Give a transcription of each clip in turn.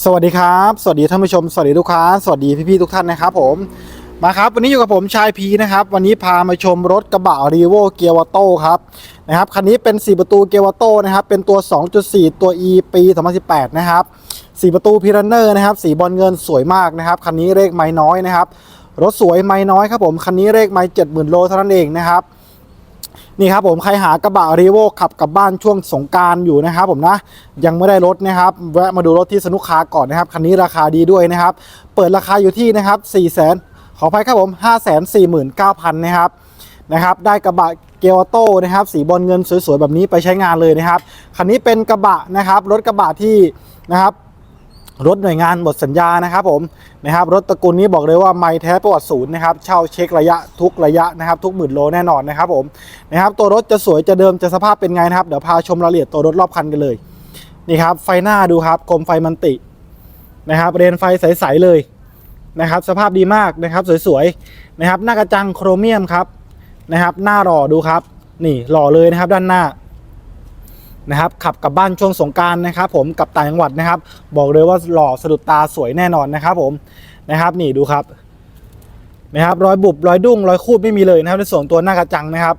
สวัสดีครับ สวัสดีท่านผู้ชม สวัสดีลูกค้า สวัสดีพี่ๆทุกท่านนะครับผม มาครับ วันนี้อยู่กับผมชายพีนะครับ วันนี้พามาชมรถกระบะรีโวเกียร์วโต้ครับนะครับ คันนี้เป็น 4 ประตูเกียร์วโต้นะครับ เป็นตัว 2.4 ตัว E ปี 2018 นะครับ 4 ประตูพีรันเนอร์นะครับ สีบอลเงินสวยมากนะครับ คันนี้เลขไม่น้อยนะครับ รถสวยไม่น้อยครับผม คันนี้เลขไม่70,000 โลเท่านั้นเองนะครับ นี่ครับผมใครหากระบะรีโวขับกลับบ้านช่วงสงการอยู่นะครับผมนะยังไม่ได้รถนะครับแวะมาดูรถที่สนุกคาก่อนนะครับคันนี้ราคาดีด้วยนะครับ เปิดราคาอยู่ที่นะครับ4 0 0 0 0ขออภัยครับผม 5 4 9 0 0 0นะครับนะครับได้กระบะเกียร์โต้นะครับสีบอลเงินสวยๆแบบนี้ไปใช้งานเลยนะครับคันนี้เป็นกระบะนะครับรถกระบะที่นะครับ รถหน่วยงานหมดสัญญานะครับผมนะครับรถตระกูลนี้บอกเลยว่าไม่แท้ประวัติศูนย์นะครับเช่าเช็คระยะทุกระยะนะครับ ทุกหมื่นโลแน่นอนนะครับผมนะครับตัวรถจะสวยจะเดิมจะสภาพเป็นไงนะครับ เดี๋ยวพาชมรายละเอียดตัวรถรอบคันกันเลยนี่ครับไฟหน้าดูครับคมไฟมันตินะครับเรนไฟใสๆเลยนะครับ สภาพดีมากนะครับสวยๆนะครับ หน้ากระจังโครเมียมครับนะครับ หน้าหล่อดูครับ นี่หล่อเลยนะครับด้านหน้า นะครับขับกลับบ้านช่วงสงการนะครับผมกับต่างจังหวัดนะครับ บอกเลยว่าหล่อสะดุดตาสวยแน่นอนนะครับผมนะครับนี่ดูครับนะครับรอยบุบรอยดุ้งรอยคูดไม่มีเลยนะครับในส่วนตัวหน้ากระจังนะครับ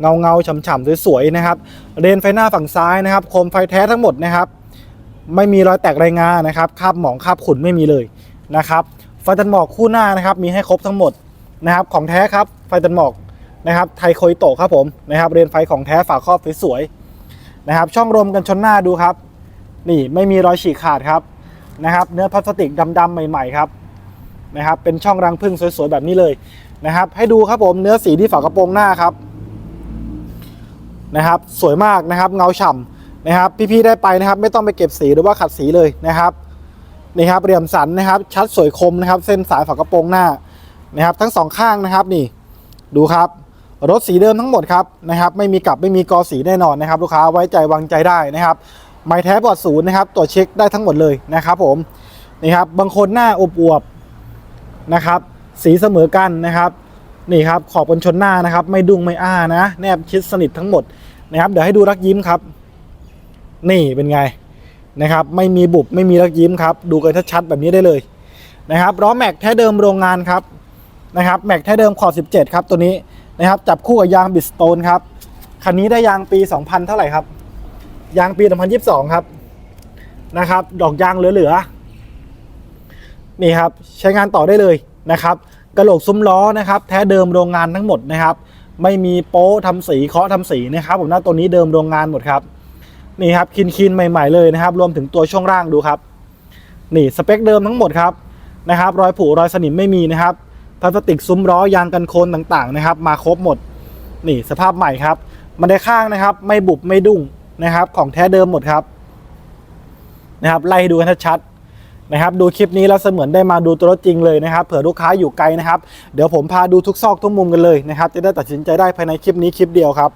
เงาเงาๆฉ่ำๆสวยๆนะครับเรนไฟหน้าฝั่งซ้ายนะครับโคมไฟแท้ทั้งหมดนะครับไม่มีรอยแตกรายงานนะครับคาบหมองคาบขุ่นไม่มีเลยนะครับไฟตันหมอกคู่หน้านะครับ มีให้ครบทั้งหมดนะครับของแท้ครับไฟตันหมอกนะครับไทโคยโตครับผมนะครับเรนไฟของแท้ฝาครอบสวยๆ นะครับ ช่องลมกันชนหน้าดูครับ นี่ไม่มีรอยฉีกขาดครับนะครับ เนื้อพลาสติกดำๆใหม่ ๆ ครับนะครับ เป็นช่องรังพึ่งสวยๆแบบนี้เลยนะครับ ให้ดูครับผมเนื้อสีที่ฝากระโปรงหน้าครับนะครับ สวยมากนะครับ เงาฉ่ำนะครับ พี่ๆได้ไปนะครับ ไม่ต้องไปเก็บสีหรือว่าขัดสีเลยนะครับนี่ครับเรียมสันนะครับ ชัดสวยคมนะครับ เส้นสายฝากระโปรงหน้านะครับ ทั้งสองข้างนะครับนี่ดูครับ รถสีเดิมทั้งหมดครับนะครับไม่มีกลับไม่มีกอสีแน่นอนนะครับ ลูกค้าไว้ใจวางใจได้นะครับไม้แท้ปลอดศูนย์นะครับตรวจเช็คได้ทั้งหมดเลยนะครับผมนี่ครับบางคนหน้าอวบๆนะครับ สีเสมอกันนะครับนี่ครับขอบกันชนหน้านะครับ ไม่ดุ้งไม่อ้านะ แนบชิดสนิททั้งหมดนะครับ เดี๋ยวให้ดูรักยิ้มครับ นี่เป็นไงนะครับ ไม่มีบุบไม่มีรักยิ้มครับ ดูกันชัดๆแบบนี้ได้เลยนะครับล้อแม็กแท้เดิมโรงงานครับนะครับแม็กแท้เดิมขอบ17 ครับตัวนี้ นะครับ จับคู่กับยางบิสโตนครับ คันนี้ได้ยางปี 2000 เท่าไหร่ครับ ยางปี 2022 ครับ นะครับ ดอกยางเหลือๆ นี่ครับ ใช้งานต่อได้เลยนะครับ กระโหลกซุ้มล้อนะครับ แท้เดิมโรงงานทั้งหมดนะครับ ไม่มีโป๊ทำสีเคาะทำสีนะครับผมหน้าตัวนี้เดิมโรงงานหมดครับ นี่ครับคินคินใหม่ ๆเลยนะครับ รวมถึงตัวช่วงล่างดูครับ นี่สเปคเดิมทั้งหมดครับนะครับ รอยผุรอยสนิมไม่มีนะครับ พลาสติกซุ้มล้อยางกันโคลนต่างๆนะครับ มาครบหมดนี่สภาพใหม่ครับมันได้ข้างนะครับ ไม่บุบไม่ดุ้งนะครับ ของแท้เดิมหมดครับนะครับ ไล่ดูกันชัดๆนะครับ ดูคลิปนี้แล้วเสมือนได้มาดูตัวรถจริงเลยนะครับ เผื่อลูกค้าอยู่ไกลนะครับ เดี๋ยวผมพาดูทุกซอกทุกมุมกันเลยนะครับ จะได้ตัดสินใจได้ภายในคลิปนี้คลิปเดียวครับ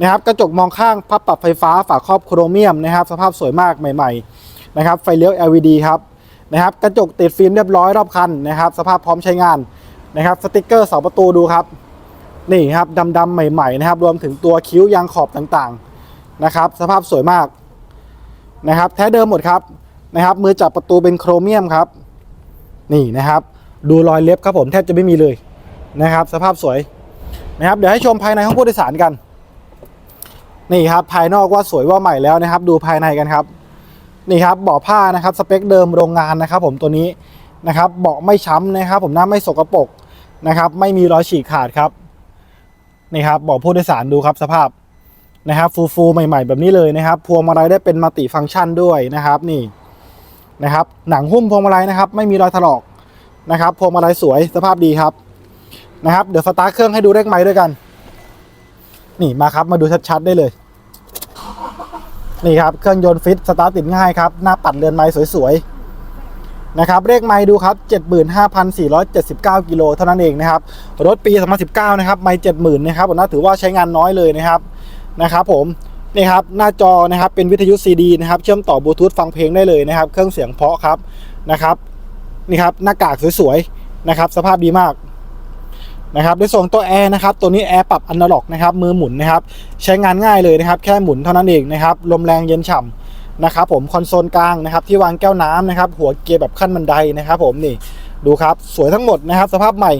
นะครับ กระจกมองข้างพับปรับไฟฟ้าฝาครอบโครเมียมนะครับ สภาพสวยมากใหม่ ๆ นะครับ ไฟเลี้ยว LED ครับนะครับ กระจกติดฟิล์มเรียบร้อยรอบคันนะครับ สภาพพร้อมใช้งาน นะครับสติกเกอร์เสาประตูดูครับ นี่ครับดำๆใหม่ๆนะครับ รวมถึงตัวคิ้วยางขอบต่างๆนะครับ สภาพสวยมากนะครับ แท้เดิมหมดครับนะครับ มือจับประตูเป็นโครเมียมครับ นี่นะครับ ดูรอยเล็บครับผมแทบจะไม่มีเลยนะครับ สภาพสวยนะครับ เดี๋ยวให้ชมภายในห้องผู้โดยสารกัน นี่ครับ ภายนอกว่าสวยว่าใหม่แล้วนะครับ ดูภายในกันครับ นี่ครับเบาะผ้านะครับ สเปคเดิมโรงงานนะครับ ผมตัวนี้นะครับ เบาะไม่ช้ำนะครับ ผมหน้าไม่สกปรก นะครับ ไม่มีรอยฉีกขาดครับนี่ครับบอกผู้โดยสารดูครับสภาพนะครับ ฟูฟูใหม่ ๆ แบบนี้เลยนะครับ พวงมาลัยได้เป็นมัลติฟังก์ชันด้วยนะครับ นี่นะครับ หนังหุ้มพวงมาลัยนะครับ ไม่มีรอยถลอกนะครับพวงมาลัยสวยสภาพดีครับนะครับ เดี๋ยวสตาร์ทเครื่องให้ดูเลขไม้ด้วยกัน นี่มาครับมาดูชัดๆได้เลย นี่ครับเครื่องยนต์ฟิตสตาร์ทติดง่ายครับ หน้าปัดเรือนไม้สวยๆ นะครับเลขไมล์ดูครับ 75,479 กิโลเท่านั้นเองนะครับรถปี 2019 นะครับไมล์70,000นะครับผมน่าถือว่าใช้งานน้อยเลยนะครับนะครับผมนี่ครับหน้าจอนะครับเป็นวิทยุซีดีนะครับเชื่อมต่อบลูทูธฟังเพลงได้เลยนะครับ เครื่องเสียงเพาะครับนะครับนี่ครับหน้ากากสวยๆนะครับ สภาพดีมากนะครับในส่วนตัวแอร์นะครับตัวนี้แอร์ปรับอนาล็อกนะครับมือหมุนนะครับใช้งานง่ายเลยนะครับ แค่หมุนเท่านั้นเองนะครับลมแรงเย็นฉ่ำ นะครับผมคอนโซลกลางนะครับที่วางแก้วน้ำนะครับหัวเกียร์แบบขั้นบันไดนะครับผมนี่ดูครับสวยทั้งหมดนะครับ สภาพใหม่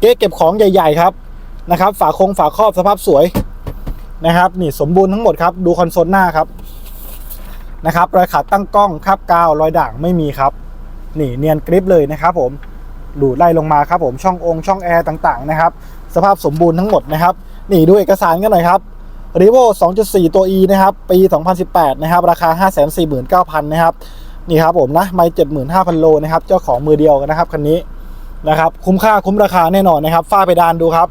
เก๊เก็บของใหญ่ ๆ ครับนะครับฝาคงฝาครอบสภาพสวยนะครับนี่สมบูรณ์ทั้งหมดครับดูคอนโซลหน้าครับนะครับรอยขาดตั้งกล้องคราบกาวรอยด่างไม่มีครับนี่เนียนกริปเลยนะครับผมดูไล่ลงมาครับผมช่ององค์ช่องแอร์ต่างๆนะครับสภาพสมบูรณ์ทั้งหมดนะครับนี่ดูเอกสารกันหน่อยครับ r ีโว2.4 ตัว E นะครับ ปี 2018 นะครับ ราคา 549,000 นะครับ นี่ครับผมนะ ไม่ 75,000 โลนะครับ เจ้าของมือเดียวกันนะครับ คันนี้นะครับ คุ้มค่าคุ้มราคาแน่นอนนะครับ ฝ้าเพดานดูครับ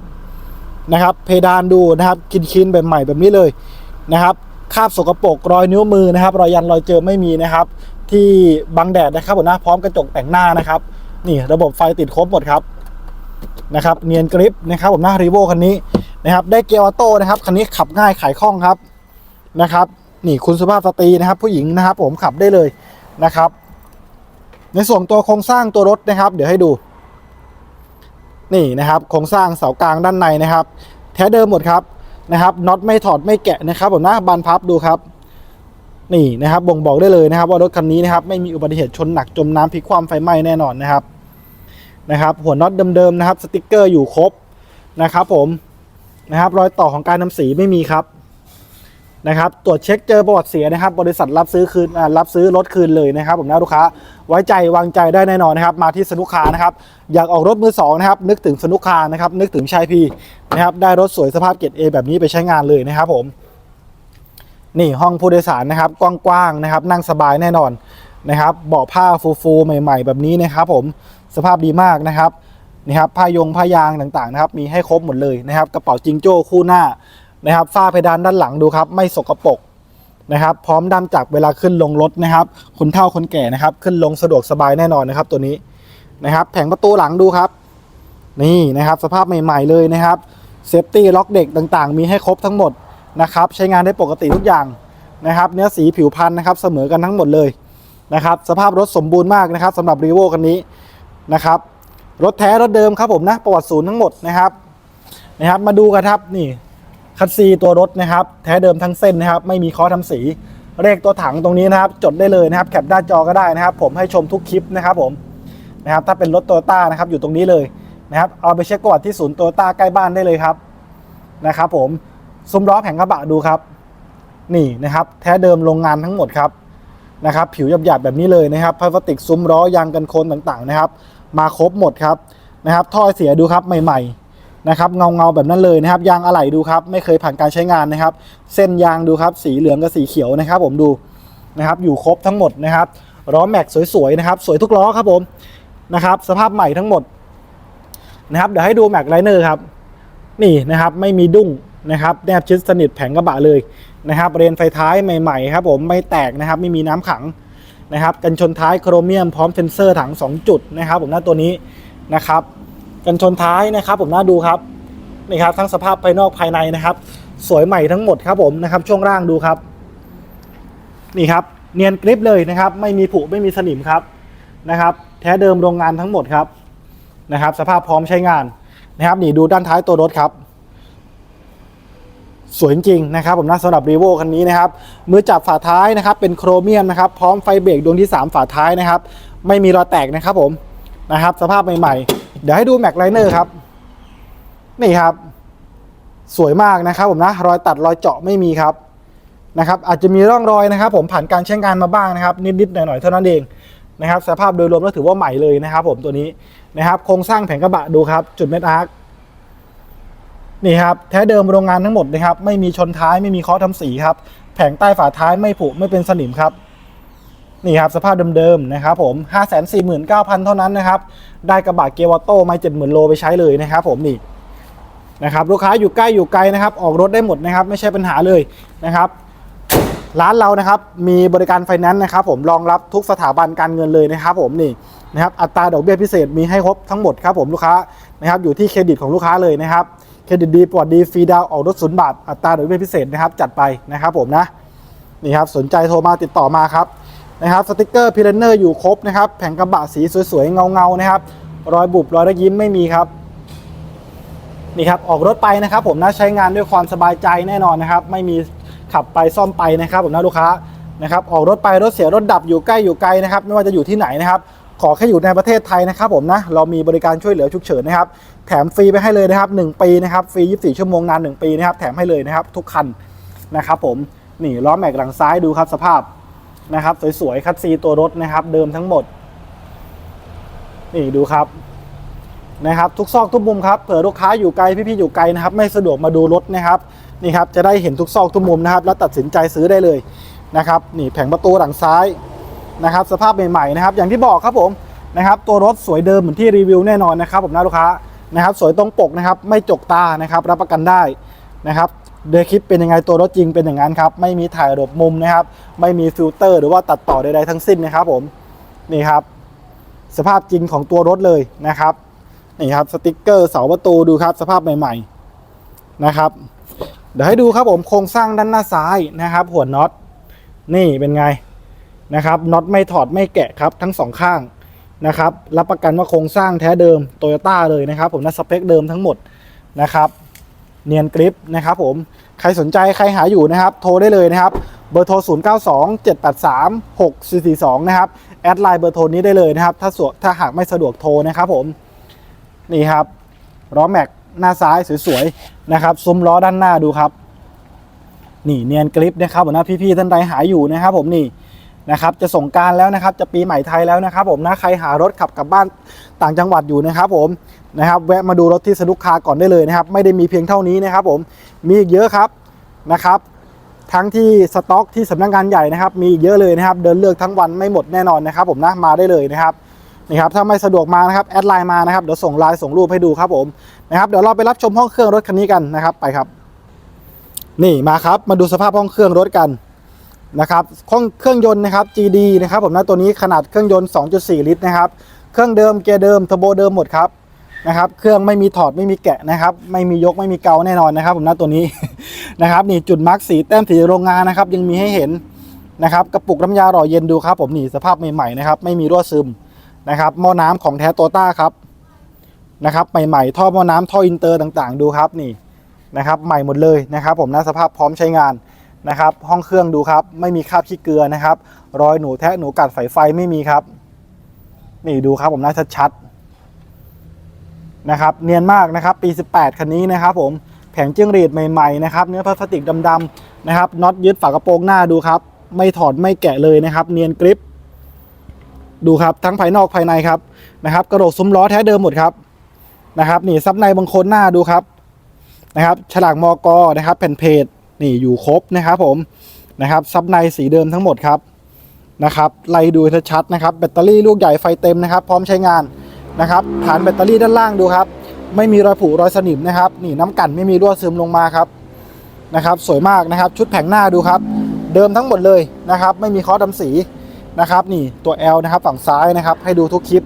นะครับ เพดานดูนะครับ คินคินๆแบบใหม่แบบนี้เลยนะครับ คราบสกปรกรอยนิ้วมือนะครับ รอยยันรอยเจอไม่มีนะครับ ที่บังแดดนะครับผมนะ พร้อมกระจกแต่งหน้านะครับ นี่ระบบไฟติดครบหมดครับนะครับ เนียนกริปนะครับผมนะรีโวคันนี้ นะครับได้เกียร์ออโต้นะครับคันนี้ขับง่ายขายคล่องครับนะครับ นี่คุณสุภาพสตรีนะครับ ผู้หญิงนะครับ ผมขับได้เลยนะครับ ในส่วนตัวโครงสร้างตัวรถนะครับ เดี๋ยวให้ดู นี่นะครับโครงสร้างเสากลางด้านในนะครับ แท้เดิมหมดครับนะครับน็อตไม่ถอดไม่แกะนะครับผมนะบานพับดูครับนี่นะครับบ่งบอกได้เลยนะครับ ว่ารถคันนี้นะครับไม่มีอุบัติเหตุชนหนักจมน้ำพลิกคว่ำไฟไหม้แน่นอนนะครับนะครับ หัวน็อตเดิมๆนะครับ สติกเกอร์อยู่ครบนะครับ ผม นะครับรอยต่อของการนำสีไม่มีครับนะครับตรวจเช็คเจอประวัติเสียนะครับ บริษัทรับซื้อคืนรับซื้อรถคืนเลยนะครับ ผมนะลูกค้าไว้ใจวางใจได้แน่นอนนะครับ มาที่สนุกคานะครับ อยากออกรถมือสองนะครับ นึกถึงสนุกคานะครับ นึกถึงชายพีนะครับ ได้รถสวยสภาพเกรดเอแบบนี้ไปใช้งานเลยนะครับ ผม นี่ห้องผู้โดยสารนะครับ กว้างๆนะครับ นั่งสบายแน่นอนนะครับเบาะผ้าฟูๆใหม่ ๆ แบบนี้นะครับ ผมสภาพดีมากนะครับ นะครับผ้ายงผ้ายางต่างๆนะครับมีให้ครบหมดเลยนะครับ กระเป๋าจิงโจ้คู่หน้านะครับฝ้าเพดานด้านหลังดูครับ ไม่สกปรกนะครับ พร้อมด้ามจับเวลาขึ้นลงรถนะครับคนเฒ่าคนแก่นะครับ ขึ้นลงสะดวกสบายแน่นอนนะครับ ตัวนี้นะครับ แผงประตูหลังดูครับ นี่นะครับ สภาพใหม่ ๆ เลยนะครับเซฟตี้ล็อกเด็กต่างๆ มีให้ครบทั้งหมดนะครับ ใช้งานได้ปกติทุกอย่างนะครับ เนื้อสีผิวพันธุ์นะครับ เสมอกันทั้งหมดเลยนะครับ สภาพรถสมบูรณ์มากนะครับสำหรับรีโวคันนี้นะครับ รถแท้รถเดิมครับผมนะประวัติศูนย์ทั้งหมดนะครับนะครับมาดูกันครับนี่คัดซีตัวรถนะครับ แท้เดิมทั้งเส้นนะครับ ไม่มีคอทำสี เลขตัวถังตรงนี้นะครับ จดได้เลยนะครับ แคปหน้าจอก็ได้นะครับ ผมให้ชมทุกคลิปนะครับผมนะครับ ถ้าเป็นรถโตโยต้านะครับ อยู่ตรงนี้เลยนะครับ เอาไปเช็คประวัติที่ศูนย์โตโยต้าใกล้บ้านได้เลยครับนะครับผมซุ้มล้อแผงกระบะดูครับ นี่นะครับ แท้เดิมโรงงานทั้งหมดครับนะครับ ผิวหยาบๆแบบนี้เลยนะครับพลาสติกซุ้มล้อยางกันโคลนต่างๆนะครับ มาครบหมดครับนะครับท่อเสียดูครับใหม่ๆนะครับเงาเงาๆแบบนั้นเลยนะครับยางอะไหล่ดูครับไม่เคยผ่านการใช้งานนะครับ เส้นยางดูครับสีเหลืองกับสีเขียวนะครับ ผมดูนะครับอยู่ครบทั้งหมดนะครับล้อแม็กสวยๆนะครับสวยทุกล้อครับผมนะครับสภาพใหม่ทั้งหมดนะครับเดี๋ยวให้ดูแม็กไลเนอร์ครับนี่นะครับไม่มีดุ้งนะครับแนบชิดสนิทแผงกระบะเลยนะครับเรนไฟท้ายใหม่ๆครับผมไม่แตกนะครับไม่มีน้ำขัง นะครับกันชนท้ายโครเมียมพร้อมเซ็นเซอร์ถัง 2 จุดนะครับ ผมหน้าตัวนี้นะครับกันชนท้ายนะครับ ผมหน่าดูครับนี่ครับทั้งสภาพภายนอกภายในนะครับ สวยใหม่ทั้งหมดครับผมนะครับ ช่วงล่างดูครับ นี่ครับ เนียนกริปเลยนะครับ ไม่มีผุไม่มีสนิมครับนะครับ แท้เดิมโรงงานทั้งหมดครับนะครับ สภาพพร้อมใช้งานนะครับ นี่ดูด้านท้ายตัวรถครับ สวยจริงนะครับผมนะสำหรับรีโวคันนี้นะครับมือจับฝาท้ายนะครับเป็นโครเมียมนะครับพร้อมไฟเบรกดวงที่ 3 ฝาท้ายนะครับไม่มีรอยแตกนะครับผมนะครับสภาพใหม่ๆ เดี๋ยวให้ดูแม็กไลเนอร์ครับนี่ครับ สวยมากนะครับผมนะรอยตัดรอยเจาะไม่มีครับนะครับอาจจะมีร่องรอยนะครับ ผมผ่านการใช้งานมาบ้างนะครับ นิดๆหน่อยๆเท่านั้นเองนะครับสภาพโดยรวมก็ถือว่าใหม่เลยนะครับ ผมตัวนี้นะครับโครงสร้างแผงกระบะดูครับ จุดเม็ดอาร์ค นี่ครับแท้เดิมโรงงานทั้งหมดนะครับไม่มีชนท้ายไม่มีเคอทำสีครับแผงใต้ฝาท้ายไม่ผุไม่เป็นสนิมครับนี่ครับสภาพเดิมๆนะครับผม5 4 9 0 0 0 เท่านั้นนะครับได้กระบะเกียร์วอโต้ไม่70,000โลไปใช้เลยนะครับผมนี่นะครับลูกค้าอยู่ใกล้อยู่ไกลนะครับ ออกรถได้หมดนะครับ ไม่ใช่ปัญหาเลยนะครับ ร้านเรานะครับมีบริการไฟแนนซ์นะครับ ผมรองรับทุกสถาบันการเงินเลยนะครับ ผมนี่นะครับอัตราดอกเบี้ยพิเศษมีให้ครบทั้งหมดครับผมลูกค้านะครับอยู่ที่เครดิตของลูกค้าเลยนะครับ เครดิตดีปลอดดีฟรีดาวออกรถศูนย์บาทอัตราดอกเบี้ยพิเศษนะครับจัดไปนะครับผมนะนี่ครับสนใจโทรมาติดต่อมาครับนะครับสติกเกอร์พิเรนเนอร์อยู่ครบนะครับแผงกระบะสีสวยๆเงาๆนะครับรอยบุบรอยระยิ้มไม่มีครับนี่ครับออกรถไปนะครับ ผมนะใช้งานด้วยความสบายใจแน่นอนนะครับ ไม่มีขับไปซ่อมไปนะครับ ผมนะลูกค้านะครับออกรถไปรถเสียรถดับอยู่ใกล้อยู่ไกลนะครับ ไม่ว่าจะอยู่ที่ไหนนะครับ ขอแค่อยู่ในประเทศไทยนะครับผมนะเรามีบริการช่วยเหลือฉุกเฉินนะครับแถมฟรีไปให้เลยนะครับ 1 ปีนะครับฟรี 24 ชั่วโมงนาน 1 ปีนะครับแถมให้เลยนะครับทุกคันนะครับผมนี่ล้อแม็กหลังซ้ายดูครับสภาพนะครับสวยๆคัดซีตัวรถนะครับ เดิมทั้งหมด นี่ดูครับนะครับ ทุกซอกทุกมุมครับเผื่อลูกค้าอยู่ไกลพี่ๆอยู่ไกลนะครับ ไม่สะดวกมาดูรถนะครับนี่ครับจะได้เห็นทุกซอกทุกมุมนะครับ แล้วตัดสินใจซื้อได้เลยนะครับ นี่แผงประตูหลังซ้าย นะครับสภาพใหม่ๆนะครับอย่างที่บอกครับผมนะครับตัวรถสวยเดิมเหมือนที่รีวิวแน่นอนนะครับผมนะลูกค้านะครับสวยตรงปกนะครับไม่จกตานะครับรับประกันได้นะครับเดคลิปเป็นยังไงตัวรถจริงเป็นอย่างนั้นครับไม่มีถ่ายระบบมุมนะครับไม่มีฟิลเตอร์หรือว่าตัดต่อใดๆทั้งสิ้นนะครับผมนี่ครับสภาพจริงของตัวรถเลยนะครับนี่ครับสติกเกอร์เสาประตูดูครับสภาพใหม่ๆนะครับเดี๋ยวให้ดูครับผมโครงสร้างด้านหน้าซ้ายนะครับ หัวน็อตนี่เป็นไง นะครับน็อตไม่ถอดไม่แกะครับทั้งสองข้างนะครับรับประกันว่าโครงสร้างแท้เดิมโตโยต้าเลยนะครับ ผมนะสเปคเดิมทั้งหมดนะครับเนียนกริปนะครับผมใครสนใจใครหาอยู่นะครับ โทรได้เลยนะครับ เบอร์โทร 0 9 2 7 8 3 6 4 4 2 นะครับ แอดไลน์เบอร์โทรนี้ได้เลยนะครับ ถ้าสวถ้าหากไม่สะดวกโทรนะครับผม นี่ครับล้อแม็กหน้าซ้ายสวยๆนะครับซุ้มล้อด้านหน้าดูครับ นี่เนียนกริปนะครับผมนะพี่ๆท่านใดหาอยู่นะครับผมนี่ นะครับจะส่งการแล้วนะครับจะปีใหม่ไทยแล้วนะครับผมนะใครหารถขับกลับบ้านต่างจังหวัดอยู่นะครับผมนะครับแวะมาดูรถที่สนุกคาก่อนได้เลยนะครับ ไม่ได้มีเพียงเท่านี้นะครับผมมีอีกเยอะครับนะครับทั้งที่สต็อกที่สำนักงานใหญ่นะครับ มีเยอะเลยนะครับ เดินเลือกทั้งวันไม่หมดแน่นอนนะครับ ผมนะมาได้เลยนะครับนี่ครับถ้าไม่สะดวกมานะครับแอดไลน์มานะครับเดี๋ยวส่งไลน์ส่งรูปให้ดูครับผมนะครับเดี๋ยวเราไปรับชมห้องเครื่องรถคันนี้กันนะครับไปครับ นี่มาครับมาดูสภาพห้องเครื่องรถกัน นะครับห้องเครื่องยนต์นะครับ GD นะครับผมนะตัวนี้ขนาดเครื่องยนต์ 2.4 ลิตรนะครับเครื่องเดิมเกียร์เดิมเทอร์โบเดิมหมดครับนะครับเครื่องไม่มีถอดไม่มีแกะนะครับ ไม่มียกไม่มีเกาแน่นอนนะครับ ผมนะตัวนี้นะครับนี่จุดมาร์กสีแต้มสีโรงงานนะครับ ยังมีให้เห็นนะครับกระปุกน้ำยาหล่อเย็นดูครับ ผมนี่สภาพใหม่ๆนะครับ ไม่มีรั่วซึมนะครับหม้อน้ำของแท้โตต้าครับนะครับใหม่ๆท่อหม้อน้ำท่ออินเตอร์ต่างๆ ดูครับนี่นะครับ ใหม่หมดเลยนะครับ ผมนะสภาพพร้อมใช้งาน นะครับ ห้องเครื่องดูครับ ไม่มีคราบขี้เกลือนะครับ รอยหนูแทะหนูกัดสายไฟไม่มีครับ นี่ดูครับผมนะชัดๆนะครับ เนียนมากนะครับ ปี 18 คันนี้นะครับ ผม แผงจิ้งหรีดใหม่ๆนะครับ เนื้อพลาสติกดำๆนะครับ น็อตยึดฝากระโปรงหน้าดูครับ ไม่ถอดไม่แกะเลยนะครับ เนียนกริป ดูครับ ทั้งภายนอกภายในครับนะครับ กระโหลกซุ้มล้อแท้เดิมหมดครับนะครับ นี่ซับในบางคนหน้าดูครับนะครับ ฉลากมอกอนะครับ แผ่นเพจ นี่อยู่ครบนะครับผมนะครับซับในสีเดิมทั้งหมดครับนะครับไล่ดูชัดๆนะครับ แบตเตอรี่ลูกใหญ่ไฟเต็มนะครับ พร้อมใช้งานนะครับ ฐานแบตเตอรี่ด้านล่างดูครับ ไม่มีรอยผุรอยสนิมนะครับ นี่น้ำกันไม่มีรั่วซึมลงมาครับนะครับ สวยมากนะครับ ชุดแผงหน้าดูครับ เดิมทั้งหมดเลยนะครับ ไม่มีคอดำสีนะครับ นี่ตัว L นะครับ ฝั่งซ้ายนะครับ ให้ดูทุกคลิป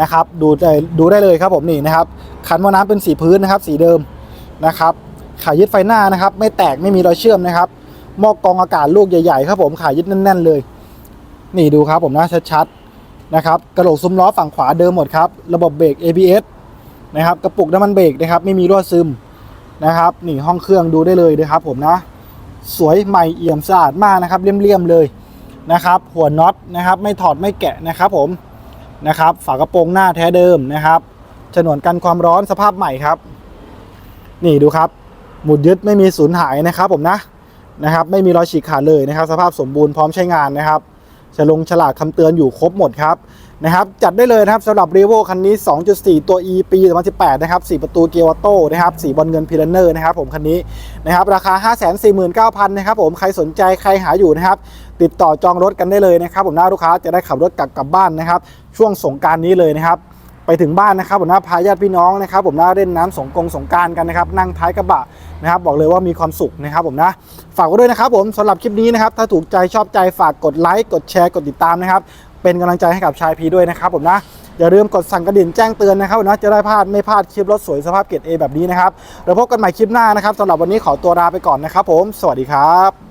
นะครับ ดูได้ดูได้เลยครับผมนี่นะครับ คันว่าน้ำเป็นสีพื้นนะครับ สีเดิมนะครับ ขายึดไฟหน้านะครับ ไม่แตกไม่มีรอยเชื่อมนะครับหม้อกรองอากาศลูกใหญ่ๆครับผมขายึดแน่นๆเลย นี่ดูครับผมนะชัดๆนะครับกระโหลกซุ้มล้อฝั่งขวาเดิมหมดครับระบบเบรก ABS นะครับกระปุกน้ำมันเบรกนะครับไม่มีรั่วซึมนะครับนี่ห้องเครื่องดูได้เลยนะครับผมนะ สวยใหม่เอี่ยมสะอาดมากนะครับเลี่ยมๆเลยนะครับหัวน็อตนะครับไม่ถอดไม่แกะนะครับผมนะครับฝากระโปรงหน้าแท้เดิมนะครับฉนวนกันความร้อนสภาพใหม่ครับ นี่ดูครับ หมุดยึดไม่มีสูญหายนะครับผมนะนะครับ ไม่มีรอยฉีกขาดเลยนะครับ สภาพสมบูรณ์พร้อมใช้งานนะครับจะลงฉลากคำเตือนอยู่ครบหมดครับนะครับ จัดได้เลยนะครับสำหรับ r e v o คันนี้ 2.4 ตัว E ปี2018 นะครับ 4 ประตูเกียร์ออโต้นะครับ สีบอลเงินพิลเนอร์นะครับผมคันนี้นะครับ ราคา 549,000 นะครับผม ใครสนใจใครหาอยู่นะครับ ติดต่อจองรถกันได้เลยนะครับ ผมหน้าลูกค้าจะได้ขับรถกลับกลับบ้านนะครับ ช่วงสงกรารนี้เลยนะครับ ไปถึงบ้านนะครับผมนะพาญาติพี่น้องนะครับผมนะเล่นน้ำสงกรงสงการกันนะครับนั่งท้ายกระบะนะครับบอกเลยว่ามีความสุขนะครับผมนะฝากไว้ด้วยนะครับผมสำหรับคลิปนี้นะครับถ้าถูกใจชอบใจฝากกดไลค์กดแชร์กดติดตามนะครับเป็นกำลังใจให้กับชายพีด้วยนะครับผมนะอย่าลืมกดสั่งกระดิ่งแจ้งเตือนนะครับนะจะได้พลาดไม่พลาดคลิปรถสวยสภาพเกรดเอแบบนี้นะครับเราพบกันใหม่คลิปหน้านะครับสำหรับวันนี้ขอตัวลาไปก่อนนะครับผม สวัสดีครับ